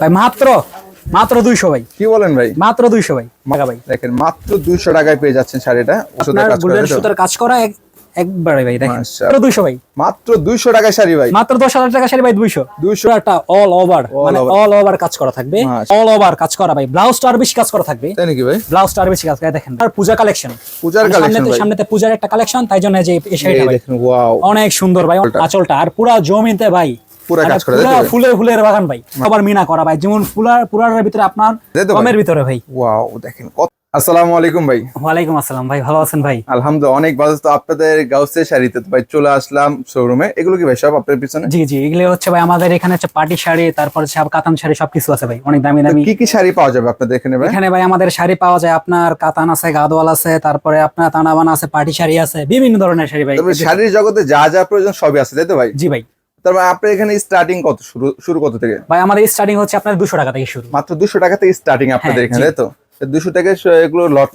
ভাই মাত্র মাত্র দুইশো ভাই। কি বলেন ভাই? মাত্র দুইশো ভাই টাকা ভাই। দেখেন মাত্র দুইশো টাকায় পেয়ে যাচ্ছেন শাড়িটা? সুতার কাজ করা একবারে ভাই দেখেন। মাত্র দুইশো ভাই। মাত্র দুইশো টাকায় শাড়ি ভাই। মাত্র দশ হাজার টাকা শাড়ি ভাই দুইশো। 200 একটা অল ওভার মানে অল ওভার কাজ করা থাকবে। অল ওভার কাজ করা ভাই। বেশি কাজ করা থাকবে। তাই নাকি ভাই? ব্লাউজটা আর বেশি কাজ করে দেখেন। আর পূজা কালেকশন পূজার কালেকশন সামনেতে ভাই। সামনেতে পূজার একটা কালেকশন তাই জন্য যে এই শাড়িটা ভাই। অনেক সুন্দর ভাই আঁচলটা। আর পুরা জমিতে ভাই পুরা কাজ করা, পুরা তাই তো? ফুলের ফুলের বাগান ভাই আবার মিনা করা ভাই যেমন ফুলার পুরার ভিতরে আপনার? কমের ভিতরে ভাই। ওয়াও দেখেন আসসালামু আলাইকুম ভাই। ওয়ালাইকুম আসসালাম ভাই ভালো আছেন ভাই? আলহামদুলিল্লাহ অনেক ভালো তো আপনাদের গাউসের শাড়িতে ভাই চলে আসলাম শোরুমে এগুলো কি ভাই সব আপনার পিছনে? জি জি এগুলো হচ্ছে ভাই আমাদের এখানে হচ্ছে পার্টি শাড়ি তারপর হচ্ছে কাতান শাড়ি সবকিছু আছে ভাই অনেক দামি দামি। কি কি শাড়ি পাওয়া যাবে আপনাদের এখানে ভাই? এখানে ভাই আমাদের শাড়ি পাওয়া যায় আপনার কাতান আছে গাদোয়াল আছে তারপরে আপনার তানাবানা আছে পার্টি শাড়ি আছে বিভিন্ন ধরনের শাড়ি ভাই। শাড়ির জগতে যা যা প্রয়োজন সবই আছে তাই তো ভাই? জি ভাই। তারপর আপনার এখানে স্টার্টিং কত শুরু শুরু কত থেকে? ভাই আমাদের স্টার্টিং হচ্ছে আপনার দুশো টাকা থেকে শুরু। মাত্র দুশো টাকা থেকে স্টার্টিং আপনাদের হ্যাঁ, এখানে তো? দুশো থেকে এগুলো লট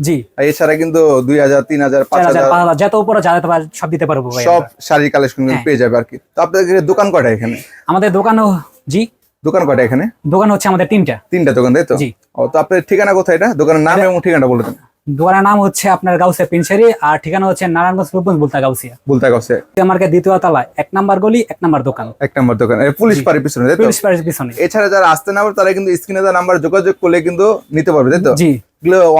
জি। আর এছাড়া কিন্তু দুই হাজার তিন হাজার পাঁচ চার হাজার হাজার পাঁচ হাজার যত উপরে যা যেতে পারে সব দিতে পারব ভাই সব। শাড়ির কালেকশন হ্যাঁ। পেয়ে যাবে আর কি। তো আপনাদের দোকান কয়টা এখানে? আমাদের দোকানও জি। দোকান কয়টা এখানে? দোকান হচ্ছে আমাদের তিনটা। তিনটা দোকান তাই তো? জি। ও তো আপনার ঠিকানা কোথায় এটা? দোকানের নাম এবং ঠিকানা বলে দেন। দোকানের নাম হচ্ছে আপনার গাউসিয়া পিনসারি আর ঠিকানা হচ্ছে নারায়ণগঞ্জ রূপগঞ্জ বলতা গাউসিয়া। বুলতা গাউসিয়া। মার্কেট দ্বিতীয় তলায় এক নাম্বার গলি এক নাম্বার দোকান। এক নাম্বার দোকান। পুলিশ পাড়ির পিছনে পুলিশ পাড়ের পিছনে। এছাড়া যারা আসতে না পারে তারা কিন্তু স্ক্রিনে তার নাম্বার যোগাযোগ করলে কিন্তু নিতে পারবে তাই তো? জি।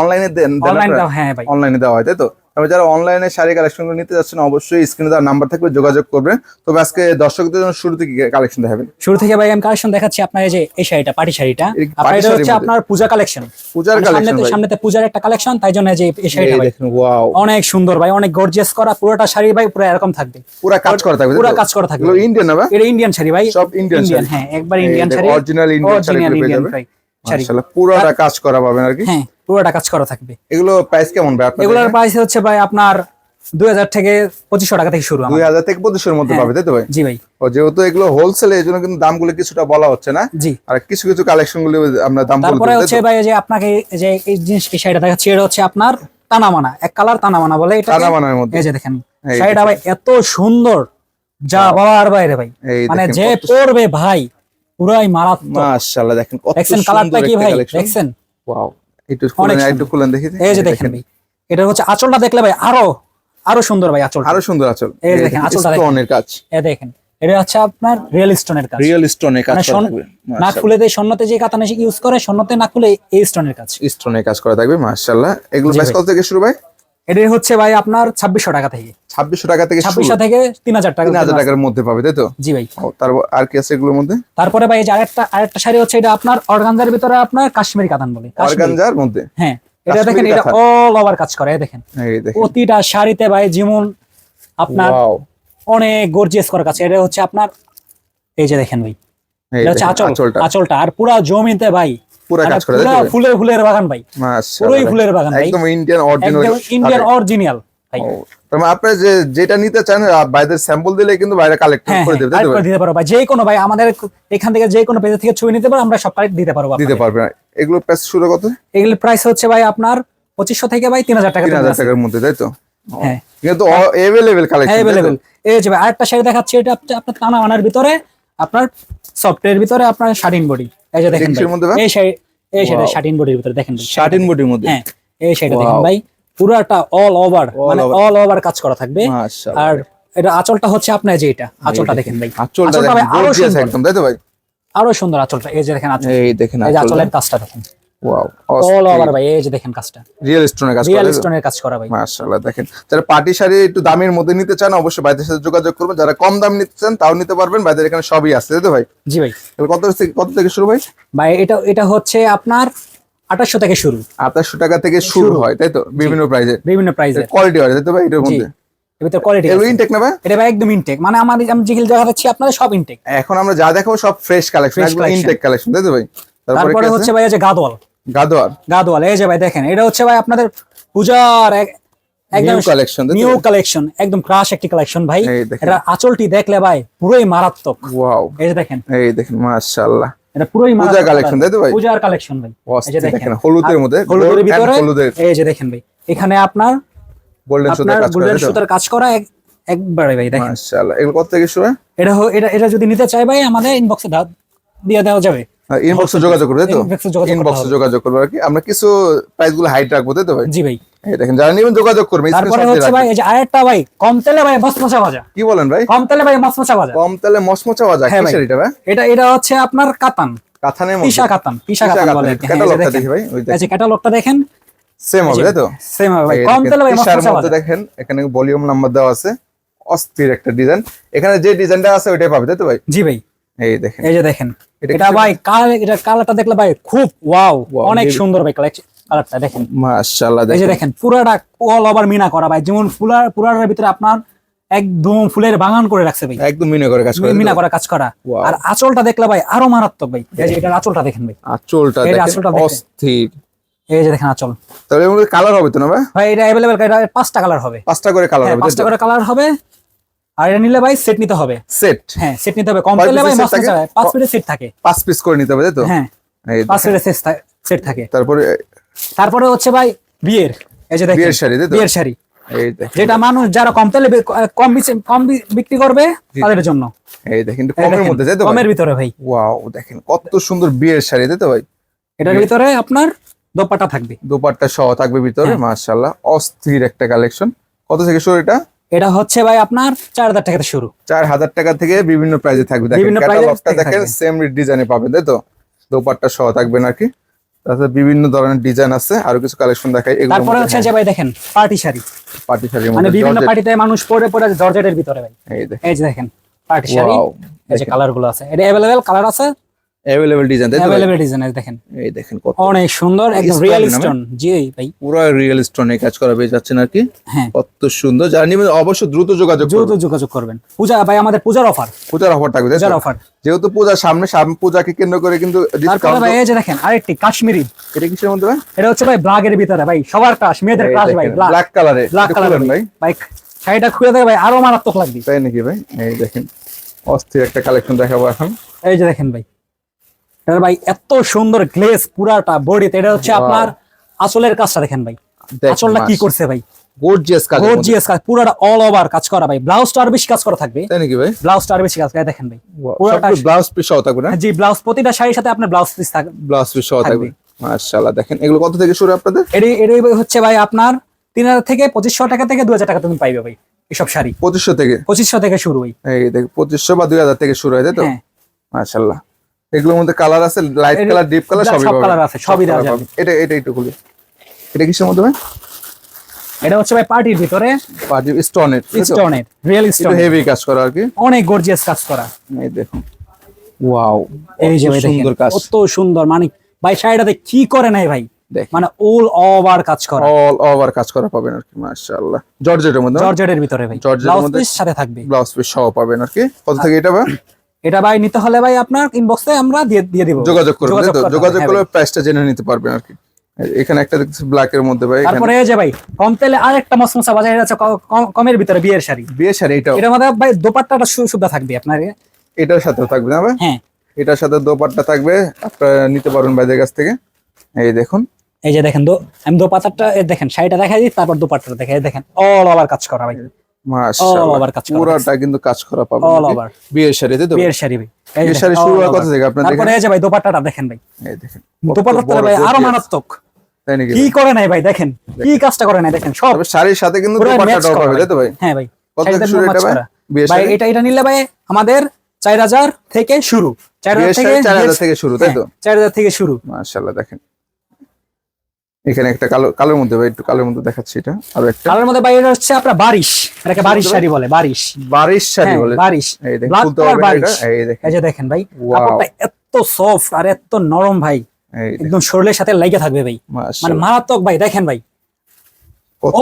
অনলাইনে দেন অনলাইন হ্যাঁ ভাই। অনলাইনে দেওয়া হয় তাই তো? তবে যারা অনলাইনে শাড়ি কালেকশন নিতে যাচ্ছেন অবশ্যই স্ক্রিনে দেওয়ার নাম্বার থাকবে যোগাযোগ করবেন। তবে আজকে দর্শকদের জন্য শুরু থেকে কালেকশন দেখাবেন। শুরু থেকে ভাই আমি কালেকশন দেখাচ্ছি আপনার এই যে এই শাড়িটা পার্টি শাড়িটা। আপনার এটা হচ্ছে আপনার পূজা কালেকশন পূজার কালেকশন সামনেতে ভাই। সামনেতে পূজার একটা কালেকশন তাই জন্য যে এই শাড়িটা ভাই। ওয়াও অনেক সুন্দর ভাই অনেক গর্জিয়াস করা পুরোটা শাড়ি ভাই পুরো এরকম থাকবে। পুরা কাজ করা থাকবে পুরো কাজ করা থাকবে। ইন্ডিয়ান না ভাই? এটা ইন্ডিয়ান শাড়ি ভাই সব ইন্ডিয়ান শাড়ি। হ্যাঁ একবার Indian sari original Indian sari পেয়ে পুরোটা কাজ করা পাবেন আর কি। হ্যাঁ। পুরোটা কাজ করা থাকবে। এগুলো প্রাইস কেমন ভাই আপনাদের? এগুলোর প্রাইস হচ্ছে ভাই আপনার দুই হাজার থেকে পঁচিশশো টাকা থেকে শুরু দুই। হাজার থেকে পঁচিশের মধ্যে হ্যাঁ। পাবে তাই তো ভাই? জি ভাই। ও যেহেতু এগুলো হোলসেলে এই জন্য কিন্তু দামগুলো কিছুটা বলা হচ্ছে না। জি। আর কিছু কিছু কালেকশনগুলো আমরা দাম তারপরে হচ্ছে ভাই যে আপনাকে এই যে এই জিনিস এই শাড়িটা দেখাচ্ছি এটা হচ্ছে আপনার তানামানা এক কালার তানামানা বলে এটা তানাবানার মধ্যে। এই যে দেখেন শাড়িটা ভাই এত সুন্দর যা বাবার বাইরে ভাই। মানে যে পরবে ভাই পুরাই মারাত্মক। মাশাআল্লাহ দেখেন কত সুন্দর কালারটা কি ভাই? দেখছেন? ওয়াও একটু একটু খুলেন দেখি এই যে দেখেন। ভাই এটা হচ্ছে আঁচলটা দেখলে ভাই আরও আরও সুন্দর ভাই আঁচল আরও সুন্দর আচল। এই দেখেন, আঁচলটা স্টোনের কাজ। এ দেখেন এটা হচ্ছে আপনার রিয়েল স্টোনের কাজ। রিয়েল স্টোনের কাজ মানে নাক ফুলে দিয়ে স্বর্ণতে যে কাতানে ইউজ করে স্বর্ণতে না খুলে এই স্টোনের কাজ। স্টোনের কাজ করা থাকবে মাশাআল্লাহ। এগুলো বেশ কত থেকে শুরু ভাই? এটা হচ্ছে ভাই আপনার ছাব্বিশশো টাকা থেকে। ছাব্বিশশো টাকা থেকে ছাব্বিশশো থেকে তিন হাজার টাকা তিন হাজার টাকার মধ্যে পাবে তাই তো? জি ভাই। তারপর আর কি আছে এগুলোর মধ্যে? তারপরে ভাই আরেকটা আরেকটা শাড়ি হচ্ছে এটা আপনার অর্গানজার ভিতরে আপনার কাশ্মীরি কাতান বলে। অর্গানজার মধ্যে? হ্যাঁ এটা দেখেন এটা। অল ওভার কাজ করে দেখেন। প্রতিটা শাড়িতে ভাই যেমন আপনার অনেক গর্জিয়াস করা কাছে এটা হচ্ছে আপনার এই যে দেখেন ভাই। এটা হচ্ছে দেখেন, আঁচল আঁচলটা। আঁচলটা। আর পুরা জমিতে ভাই পুরা কাজ করে পুরা ফুলের ফুলের বাগান ভাই। পুরোই ফুলের বাগান ভাই। একদম ইন্ডিয়ান অরিজিনাল ইন্ডিয়ান অরিজিনাল ভাই। আপনি যে যেটা নিতে চান আহ, স্যাম্পল দিলে কিন্তু বাইরে কালেক্ট হ্যাঁ করে দেবে তাই হ্যাঁ, তো আরেকবার ভাই? দিতে পারব ভাই। যে কোনো ভাই আমাদের এখান থেকে যে কোনো পেজ থেকে ছবি নিতে পারো আমরা সব কালেক্ট দিতে পারব দিতে পারবে এগুলো প্রাইস শুরু কত? এগুলির প্রাইস হচ্ছে ভাই আপনার পঁচিশশো থেকে ভাই তিন হাজার টাকা তিন হাজার টাকার মধ্যে তাই তো? হ্যাঁ। কিন্তু অ্যাভেলেবেল কালেকশন অ্যাভেলেবেল এই যে ভাই আরেকটা শাড়ি দেখাচ্ছি এটা আপনার টানা বানার ভিতরে আপনার সফটওয়্যার ভিতরে আপনার শার্টিন বডি। এই যে দেখেন এই এই শাড়ি. শার্টিন বডির ভিতরে দেখেন শাটিন শার্টিন বডির মধ্যে? হ্যাঁ এই শাড়িটা দেখেন ভাই পুরাটা অল ওভার মানে অল ওভার কাজ করা থাকবে। আর এটা আঁচলটা হচ্ছে আপনার যে এটা আঁচলটা দেখেন ভাই। আঁচলটা আঁচলটা দেখেন আরও সুন্দর। একদম দেখতে ভাই? আরও সুন্দর আঁচলটা এই যে দেখেন আঁচল। এই দেখেন আঁচলের কাজটা দেখেন। ওয়াও অল ওভার ভাই এই যে দেখেন কাজটা। রিয়েল স্টোনের কাজ রিয়েল স্টোনের কাজ করা ভাই। মাশাআল্লাহ দেখেন। যারা পার্টি শাড়ি একটু দামের মধ্যে নিতে চান অবশ্যই ভাইদের সাথে যোগাযোগ করবেন। যারা কম দাম নিতে চান তাও নিতে পারবেন। ভাইদের এখানে সবই আছে তাই তো ভাই? জি ভাই। কত থেকে কত থেকে শুরু ভাই? ভাই এটা এটা হচ্ছে আপনার আঠাশশো থেকে শুরু। আঠাশশো টাকা থেকে শুরু হয় তাই তো? বিভিন্ন প্রাইজে বিভিন্ন কোয়ালিটি হয় তাই তো ভাই? এটার মধ্যে। এর কোয়ালিটি এগুলো ইনটেক না ভাই? এটা ভাই একদম ইনটেক মানে আমার আমি যেগুলো দেখাচ্ছি আপনাদের সব ইনটেক এখন আমরা যা দেখাবো সব ফ্রেশ কালেকশন Fresh একদম ইনটেক কালেকশন তাই তো ভাই? তারপরে হচ্ছে ভাই এই যে গাদোয়াল। গাদোয়াল এই যে ভাই দেখেন এটা হচ্ছে ভাই আপনাদের পূজার একদম কালেকশন নিউ কালেকশন একদম ক্রাশ একটি কালেকশন ভাই। এটা আঁচলটি দেখলে ভাই পুরোই মারাত্মক। ওয়াও এই যে দেখেন। এই দেখেন মাশাআল্লাহ। এটা পুরোই পূজার তাই তো ভাই? পূজার কালেকশন ভাই। এই যে দেখেন। হলুদের মধ্যে হলুদের ভিতরে এই যে দেখেন ভাই এখানে আপনার গোল্ডেন সুতার কাজ করে গোল্ডেন সুতার কাজ করা এক- একবারে ভাই দেখেন। মাশাআল্লাহ। এগুলো কত থেকে শুরু এটা এটা এটা যদি নিতে চাই ভাই আমাদের ইনবক্সে দিয়ে দেওয়া যাবে। ইনবক্সে যোগাযোগ করবে তো? ইনবক্সে যোগাযোগ করবে আর কি। আমরা কিছু প্রাইসগুলো হাইট রাখব তাই তো ভাই? জি ভাই। দেখেন যারা নেবেন যোগাযোগ করবেন তারপরে হচ্ছে ভাই এই যে আরেকটা ভাই কম তেলে ভাই মশমশা ভাজা। কি বলেন ভাই? কম তেলে ভাই মশমশা ভাজা। কম তেলে মসমচা ভাজা হ্যাঁ কিসের এটা ভাই? এটা এটা হচ্ছে আপনার কাতান। বলে। হ্যাঁ, ক্যাটালগটা দেখি ভাই ওই এই ক্যাটালগটা দেখেন। সেম হবে তাই তো? সেম হবে ভাই। কম তেলে ভাই ভাজা। দেখেন এখানে ভলিউম নাম্বার দেওয়া আছে। অস্থির একটা ডিজাইন এখানে যে ডিজাইনটা আছে ওইটাই পাবে তাই তো ভাই? জি ভাই। এই দেখেন। এই যে দেখেন। এটা এটা ভাই কালার এটা কালারটা দেখলে ভাই খুব ওয়াও অনেক সুন্দর ভাই কালারটা দেখেন। মাশাআল্লাহ এই যে দেখেন। পুরাটা অল ওভার মিনা করা ভাই। যেমন ফুলার পুরাটার ভিতরে আপনার একদম ফুলের বাগান করে রাখছে ভাই। একদম মিনে করে কাজ করে মিনা? করা কাজ করা. আর আঁচলটা দেখলে ভাই আরও মারাত্মক ভাই। এই যে এটার আঁচলটা দেখেন ভাই। আঁচলটা এই যে দেখেন। অস্থির। এই যে দেখেন আঁচল। তাহলে এর কালার হবে তো না ভাই? ভাই এটা অ্যাভেলেবেল এটা পাঁচটা কালার হবে। পাঁচটা করে কালার হ্যাঁ হবে পাঁচটা করে কালার হবে। আর এটা নিলে ভাই সেট নিতে হবে। সেট হ্যাঁ সেট নিতে হবে। কম কয় ভাই মস্ত set থাকে? পিসের সেট থাকে। পাঁচ পিস করে নিতে হবে তাই তো? হ্যাঁ এই পিসের সেট থাকে তারপরে তারপরে হচ্ছে ভাই বিয়ের। এই যে দেখেন। বিয়ের শাড়ি, তাই তো? বিয়ের শাড়ি। যেটা মানুষ যারা কম তেলে কম কম বিক্রি করবে তাদের জন্য। এই দেখেন কমের মধ্যে তাই তো কমের ভিতরে ভাই। ওয়াও দেখেন কত সুন্দর বিয়ের শাড়ি তাই তো ভাই? এটার ভিতরে আপনার দোপাটা থাকবে। দোপাট্টা সহ থাকবে ভিতরে হ্যাঁ। মাশাআল্লাহ। অস্থির একটা কালেকশন। কত থেকে শুরু এটা? এটা হচ্ছে ভাই আপনার চার হাজার টাকা শুরু। চার হাজার টাকা থেকে বিভিন্ন প্রাইজে থাকবে। বিভিন্ন দেখেন সেম ডিজাইনে পাবেন তাই তো? দোপাট্টা সহ থাকবে নাকি তাছাড়া বিভিন্ন ধরনের ডিজাইন আছে আরও কিছু কালেকশন দেখাই। তারপরে হচ্ছে যে ভাই দেখেন পার্টি শাড়ি। পার্টি শাড়ির মানে বিভিন্ন। পার্টিতে মানুষ পরে পরে জর্জেটের ভিতরে ভাই। এই দেখেন। পার্টি শাড়ি। এই যে কালারগুলো আছে। এটা অ্যাভেলেবেল কালার আছে? অ্যাভেলেবল ডিজাইন তাই ভাই? ডিজাইন দেখেন। এই দেখেন কত। অনেক সুন্দর একদম রিয়েল স্টোন জি ভাই। পুরো রিয়েল স্টোনে কাজ করা পেয়ে যাচ্ছেন আর কি। হ্যাঁ। কত সুন্দর। যারা নিবেন অবশ্যই দ্রুত যোগাযোগ দ্রুত যোগাযোগ করবেন। পূজা ভাই আমাদের পূজার অফার পূজার অফার থাকবে পূজার অফার যেহেতু পূজার সামনে সামনে পূজাকে কেন্দ্র করে কিন্তু ডিসকাউন্ট ভাই এই যে দেখেন আরেকটি কাশ্মীরি। এটা কিসের মধ্যে ভাই? এটা হচ্ছে ভাই ব্লাগের ভিতরে ভাই সবার ক্রাশ মেয়েদের ক্রাশ ভাই ব্ল্যাক কালারে ব্ল্যাক কালার ভাই। ভাই। শাড়িটা খুলে দেখে ভাই আরও মারাত্মক লাগবে। তাই নাকি ভাই? এই দেখেন অস্থির একটা কালেকশন দেখাবো এখন। এই যে দেখেন ভাই এটা ভাই এত সুন্দর গ্লেজ পুরাটা বডিতে এটা হচ্ছে আপনার আসলের কাজটা দেখেন ভাই। আসলটা কি করছে ভাই? গর্জিয়াস কাজ গর্জিয়াস কাজ পুরাটা অল ওভার কাজ করা ভাই। ব্লাউজটা আর বেশি কাজ করা থাকবে। তাই নাকি ভাই? ব্লাউজটা আর বেশি কাজ করে দেখেন ভাই। পুরোটা- ব্লাউজ পিস সহ থাকবে না? জি ব্লাউজ প্রতিটা শাড়ির সাথে আপনার ব্লাউজ পিস থাকবে ব্লাউজ পিস সহ থাকবে। মাশাআল্লাহ দেখেন এগুলো কত থেকে শুরু আপনাদের? এটি হচ্ছে ভাই আপনার তিন হাজার থেকে পঁচিশশো টাকা থেকে দু হাজার টাকা তুমি পাইবে ভাই এসব শাড়ি। পঁচিশশো থেকে? পঁচিশশো থেকে শুরু ভাই। এই দেখ পঁচিশশো বা দুই হাজার থেকে শুরু হয় তাই তো? হ্যাঁ। মাশাআল্লাহ এগুলোর মধ্যে কালার আছে লাইট কালার ডিপ কালার সব সবই পাবেন। colour আছে, সবই দেওয়া যাবে। এটা এটা একটু খুলি। এটা কিসের মধ্যে ভাই এটা হচ্ছে ভাই পার্টির ভিতরে। পার্টি স্টোনের স্টোনের রিয়েল স্টোন হেভি কাজ করা আর কি। অনেক গর্জিয়াস কাজ করা। এই দেখুন। ওয়াও এই যে সুন্দর কাজ। কত সুন্দর মানে ভাই শাড়িটাতে কি করে নাই ভাই? মানে অল ওভার কাজ করা। অল ওভার কাজ করা পাবেন আর কি মাশাআল্লাহ। জর্জেটের মধ্যে জর্জেটের ভিতরে ভাই। জর্জেটের ব্লাউজ মধ্যে- পিস সাথে থাকবে। ব্লাউজ পিস সহ পাবেন আর কি। কত থেকে এটা ভাই? এটা ভাই নিতে হলে ভাই আপনার ইনবক্সে আমরা দিয়ে দিয়ে দিব। যোগাযোগ করবেন? যোগাযোগ হ্যাঁ করলে প্রাইসটা জেনে নিতে পারবেন আর কি। এখানে একটা দেখছি ব্ল্যাক এর মধ্যে ভাই তারপরে এই যে ভাই কম তেলে আরেকটা মসমসা বাজার এটা কম- কমের ভিতরে বিয়ের শাড়ি। বিয়ে শাড়ি এটার মধ্যে ভাই দোপাট্টাটা সুবিধা থাকবে আপনার এটার সাথেও থাকবে না ভাই? হ্যাঁ। এটার সাথে দোপাট্টা থাকবে আপনারা নিতে পারবেন ভাইদের কাছ থেকে। এই দেখুন। এই যে দেখেন দো আমি দোপাট্টাটা দেখেন শাড়িটা দেখাই দিই তারপর দোপাট্টাটা দেখাই দেখেন। অল ওভার কাজ করা ভাই। মাশাআল্লাহ। Over কাজ করা পুরাটা কিন্তু কাজ করা পাবেন All নাকি? over। বিয়ের শাড়ি তো বিয়ের শাড়ি ভাই। বিয়ের শাড়ি শুরু হয় কত থেকে আপনার দেখেন। এই যে ভাই দোপাট্টাটা দেখেন ভাই। এই দেখেন দোপাট্টাটা ভাই আরও মারাত্মক। কি করে নাই ভাই দেখেন কি কাজটা করে নাই দেখেন সব। শাড়ির সাথে কিন্তু দোপাট্টাটাও পাবে ভাই। তাই তো ভাই? হ্যাঁ ভাই কত থেকে শুরু এটা ভাই? ভাই এটা এটা নিলে ভাই আমাদের চার হাজার থেকে শুরু। চার বিয়ের হাজার থেকে শাড়ি চার হাজার থেকে শুরু তাই তো? হ্যাঁ, চার হাজার থেকে শুরু। মাশাআল্লাহ দেখেন। এখানে একটা কালো কালোর মধ্যে ভাই একটু কালোর মধ্যে দেখাচ্ছি এটা আরও একটা। কালার মধ্যে ভাই এটা হচ্ছে আপনার বারিশ এটাকে বারিশ শাড়ি বলে বারিশ। বারিশ শাড়ি হ্যাঁ, বলে। বারিশ। এই দেখেন খুলতে color বারিশ। এই দেখেন। এই যে দেখেন ভাই কাপড়টা এত সফট আর এত নরম ভাই একদম শরীরের সাথে লেগে থাকবে ভাই। মানে মারাত্মক ভাই দেখেন ভাই।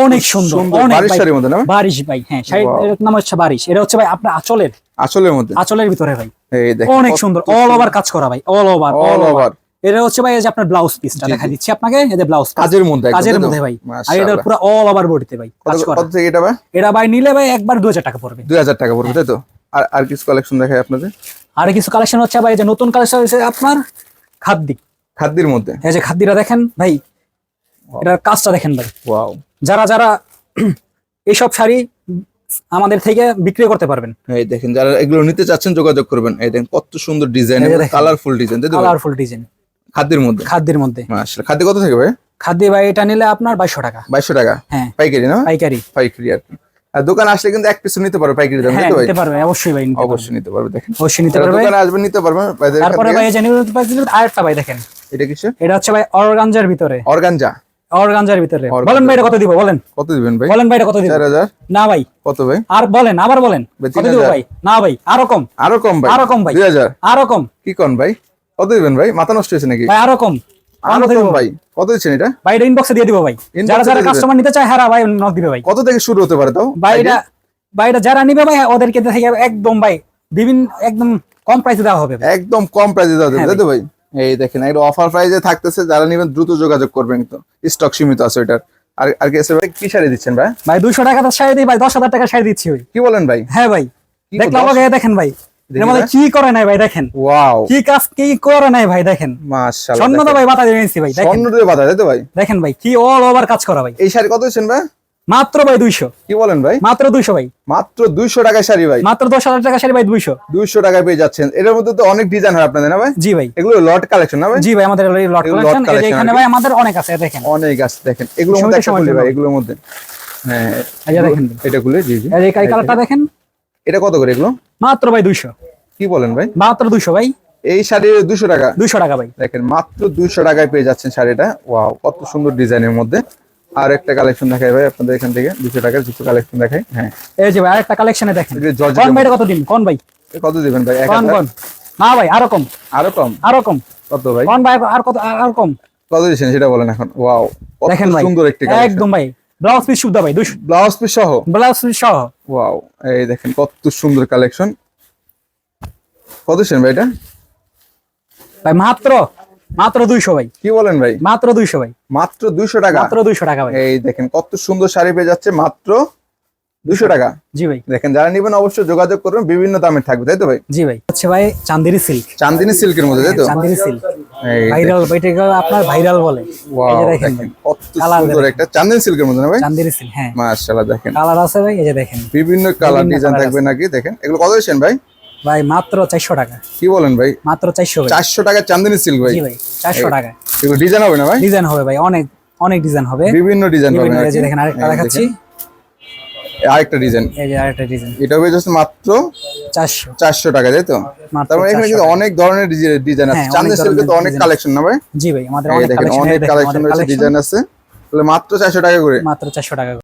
অনেক সুন্দর, অনেক বারিশ শাড়ির মধ্যে না? বারিশ ভাই হ্যাঁ শাড়ির এর নাম হচ্ছে বারিশ। এটা হচ্ছে ভাই আপনার আঁচলের। আঁচলের মধ্যে। আঁচলের ভিতরে ভাই। এই দেখেন অনেক সুন্দর অল ওভার কাজ করা ভাই অল ওভার অল ওভার এটা হচ্ছে ভাই এই যে আপনার ব্লাউজ পিসটা দেখা দিচ্ছি আপনাকে এই যে ব্লাউজ কাজের মধ্যে কাজের মধ্যে ভাই। আর এটা পুরো অল ওভার বডিতে ভাই কাজ কত করা। কত থেকে এটা ভাই? এটা ভাই নিলে ভাই একবার দু হাজার টাকা পড়বে। দুই হাজার টাকা পড়বে তাই তো? আর আর কিছু কালেকশন দেখায় আপনাদের? আর কিছু কালেকশন হচ্ছে ভাই এই যে নতুন কালেকশন হচ্ছে আপনার খাদ্দি খাদ্যের মধ্যে? এই যে খাদ্দিটা দেখেন ভাই এটার কাজটা দেখেন ভাই। ওয়াও। যারা যারা এইসব শাড়ি আমাদের থেকে বিক্রি করতে পারবেন। এই দেখেন যারা এগুলো নিতে চাচ্ছেন যোগাযোগ করবেন। এই দেখেন কত সুন্দর design colourful design? Colourful design খাদ্যের মধ্যে? খাদ্যের মধ্যে। মাশাআল্লাহ। খাদ্য কত থাকবে ভাই? খাদ্য ভাই এটা নিলে আপনার বাইশশো টাকা। বাইশশো টাকা? হ্যাঁ। পাইকারি না? পাইকারি। পাইকারি আর কি। আর দোকানে আসলে কিন্তু এক পিস নিতে পারবে পাইকারি দাম হ্যাঁ তো ভাই? নিতে পারবে অবশ্যই ভাই অবশ্যই নিতে পারবে দেখেন। অবশ্যই নিতে পারবে। দোকানে আসবেন নিতে পারবেন তারপরে ভাই নিউ আরেকটা ভাই দেখেন। এটা কিসে? এটা হচ্ছে ভাই অর্গানজার ভিতরে। অর্গানজা। অর্গানজার ভিতরে। বলেন ভাই এটা কত দিব বলেন। কত দিবেন ভাই? বলেন ভাই এটা কত দিব? চার হাজার। না ভাই। কত ভাই? আর বলেন আবার বলেন। কত দিব ভাই? না ভাই আরও কম। আরও কম ভাই। আরও কম ভাই। দুই হাজার। আরও কম। কি কন ভাই? কত দিবেন ভাই? মাথা নষ্ট হয়েছে নাকি? ভাই আরও কম। আরও কম ভাই। কত দিচ্ছেন এটা? ভাই এটা ইনবক্সে দিয়ে দিব ভাই। যারা যারা কাস্টমার নিতে চায় হারা ভাই নক দিবে ভাই। কত থেকে শুরু হতে পারে তাও? ভাই এটা ভাই এটা যারা নিবে ভাই ওদেরকে থেকে একদম ভাই বিভিন্ন একদম কম প্রাইসে দেওয়া হবে। একদম কম প্রাইসে দেওয়া যাবে হ্যাঁ তাই তো ভাই। এই দেখেন একটা অফার প্রাইসে থাকতেছে যারা নেবেন দ্রুত যোগাযোগ করবেন কিন্তু। স্টক সীমিত আছে এটার আর আর কি ভাই? কি শাড়ি দিচ্ছেন ভাই? ভাই দুইশো টাকা শাড়ি দিই ভাই দশ হাজার টাকা শাড়ি দিচ্ছি ভাই কি বলেন ভাই? হ্যাঁ ভাই। দেখলাম দেখেন ভাই। কি করে নাই ভাই দেখেন। ওয়াও। কি কাজ কি করে নাই ভাই দেখেন। মাশাআল্লাহ ভাই বাতা ভাই দেখেন। ভাই? দেখেন ভাই কি অল ওভার কাজ করা ভাই। এই শাড়ি কত দিচ্ছেন ভাই? মাত্র ভাই দুইশো। কি বলেন ভাই? মাত্র দুইশো ভাই। মাত্র দুইশো টাকায় শাড়ি ভাই। মাত্র দশ হাজার টাকা শাড়ি ভাই দুইশো। দুইশো টাকায় পেয়ে যাচ্ছেন। এটার মধ্যে তো অনেক ডিজাইন হয় আপনাদের না ভাই? জি ভাই। এগুলো লট কালেকশন না ভাই? জি ভাই আমাদের লট কালেকশন এখানে ভাই আমাদের অনেক আছে দেখেন। অনেক আছে দেখেন। এগুলোর মধ্যে ভাই এগুলোর মধ্যে। হ্যাঁ এটা খুলে জি জি। এই কালারটা দেখেন। এটা কত করে এগুলো? মাত্র ভাই দুইশো। কি বলেন ভাই? মাত্র দুইশো ভাই। এই শাড়ি দুশো টাকা। দুইশো টাকা ভাই। দেখেন মাত্র দুইশো টাকায় পেয়ে যাচ্ছেন শাড়িটা। ওয়াও কত সুন্দর ডিজাইনের মধ্যে। আর একটা কালেকশন দেখাই ভাই আপনাদের এখান থেকে। দুশো টাকার কিছু কালেকশন দেখাই। হ্যাঁ। এই যে ভাই আরেকটা কালেকশনে দেখেন। কত দিন কোন ভাই? কত দিবেন ভাই? কোন কোন? না ভাই আরও কম। আরও কম? আরও কম। কত ভাই? কোন ভাই আর কত আর কম? কত দিচ্ছেন সেটা বলেন এখন। ওয়াও দেখেন সুন্দর একটি একদম ভাই। ব্লাউজ পিস শুদ্ধ ভাই ব্লাউজ পিস সহ? ব্লাউজ পিস সহ। ওয়াও এই দেখেন কত সুন্দর কালেকশন। কত দিচ্ছেন ভাই এটা? ভাই মাত্র মাত্র দুইশো ভাই। কি বলেন ভাই? মাত্র দুইশো ভাই। মাত্র দুইশো টাকা? মাত্র দুইশো টাকা ভাই। এই দেখেন কত সুন্দর শাড়ি পেয়ে যাচ্ছে মাত্র দুশো টাকা। জি ভাই। দেখেন যারা নিবেন অবশ্যই যোগাযোগ করবেন বিভিন্ন দামের থাকবে তাই তো ভাই? জি ভাই। হচ্ছে ভাই সিল্ক। চান্দিনী সিল্কের মধ্যে তাই তো? সিল্ক। ভাইরাল এটাকে আপনার ভাইরাল বলে। এই ওয়াও যে দেখেন দেখেন কত সুন্দর একটা চান্দিনী সিল্কের মধ্যে না ভাই? চান্দেরি সিল্ক হ্যাঁ। মাশাআল্লাহ দেখেন। কালার আছে ভাই এই যে দেখেন। বিভিন্ন কালার ডিজাইন থাকবে নাকি? দেখেন এগুলো কত দিচ্ছেন ভাই? ভাই মাত্র চারশো টাকা। কি বলেন ভাই? মাত্র চারশো চারশো টাকা চান্দিনী সিল্ক ভাই। জি ভাই চারশো টাকা। এগুলো ডিজাইন হবে না ভাই? ডিজাইন হবে ভাই অনেক অনেক ডিজাইন হবে। বিভিন্ন ডিজাইন কি। দেখেন আরেকটা দেখাচ্ছি। আরেকটা ডিজাইন এই যে আরেকটা ডিজাইন এটা হয়ে যাচ্ছে মাত্র চারশো। চারশো টাকা তাই তো? তারপরে এখানে কিন্তু অনেক ধরনের ডিজাইন আছে। চান্দের চান্দিনী সিল্কে তো অনেক কালেকশন না ভাই? জি ভাই আমাদের অনেক কালেকশন অনেক কালেকশন রয়েছে ডিজাইন আছে। তাহলে মাত্র চারশো টাকা করে। মাত্র চারশো টাকা